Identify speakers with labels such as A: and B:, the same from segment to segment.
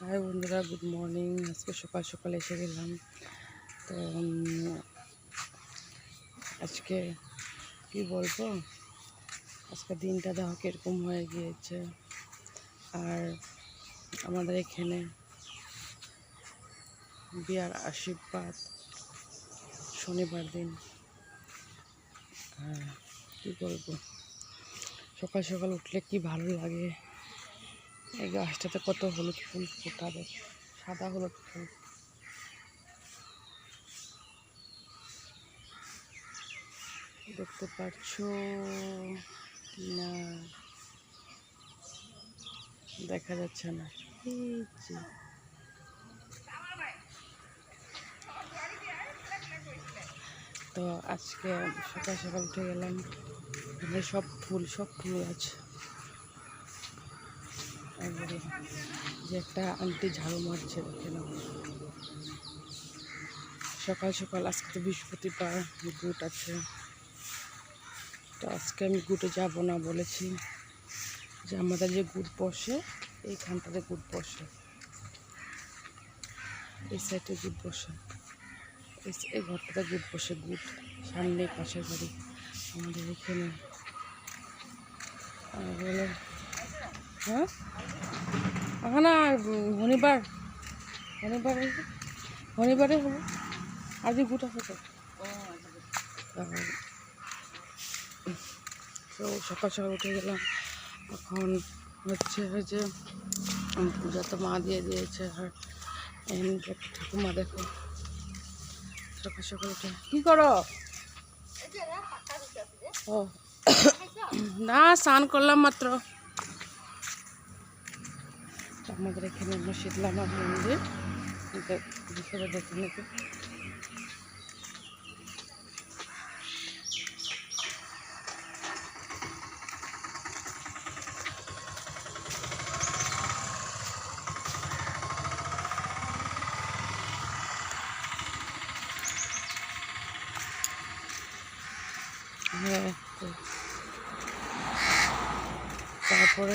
A: High বন্ধুরা, good morning. আজকে সকাল সকাল এসে গেলাম। তো আজকে কি বলব? আজকে দিনটা দেখো কীরকম হয়ে গিয়েছে। আর আমাদের এখানে বিয়ার আশীর্বাদ শনিবার দিন। আর কী বলব? সকাল সকাল উঠলে কি ভালো লাগে? এই গাছটাতে কত হলুদ ফুল ফোটাবে, সাদা হলুদ ফুল। দেখতে পাচ্ছ না। দেখা যাচ্ছে না। তো আজকে সকাল সকাল উঠে গেলাম সব ফুল সব ফুল আছে। একবারে যে একটা আন্টি ঝাড়ু মারছে দেখে নাও। সকাল সকাল আজকে তো বৃহস্পতিবার গুট আছে। তো আজকে আমি গুটে যাব না বলেছি যে আমাদের যে গুট বসে, এইখানটাতে গুট বসে। এই সাইডে গুট বসে। এই এই ঘরটাতে গুট বসে গুট সামনে পাশের বাড়ি। আমাদের এখানে। আর বলে হ্যাঁ? এখন আর শনিবার শনিবার শনিবারে হবে আজি গোট আছে তো। সকাল সকাল উঠে গেলাম। এখন হচ্ছে যে, পূজা তো মা দিয়ে দিয়েছে, আর ঠাকুমা দেখো। সকাল সকাল উঠে, কি করো? ও, না, স্নান করলাম মাত্র। আমাদের এখানে হলো শীতলামা মন্দির। ভিতরে দেখে নাকি তারপরে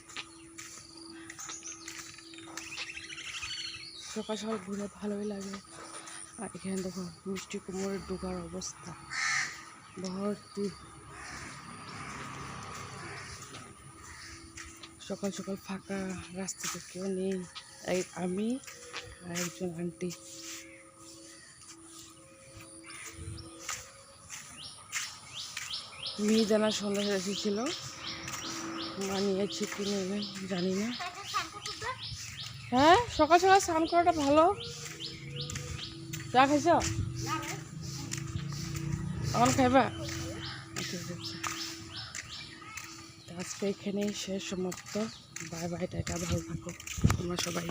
A: সকাল সকাল ঘুরে ভালোই লাগে। আর এখানে দেখো, মিষ্টি কুমড়োর ডোকার অবস্থা। ভর্তি। সকাল সকাল ফাঁকা রাস্তাতে কেউ নেই। আমি আর একজন আন্টি মিহিদানা সন্ধ্যা এসেছিল। মা নিয়েছি কিনে জানি না। হ্যাঁ সকাল সকাল স্নান করাটা ভালো। চা খাইছ? এখন খাইবা? ঠিক আছে তো আজকে এখানেই শেষ সমাপ্ত বাই বাই, টাটা, ভালো থাকো। তোমরা সবাই।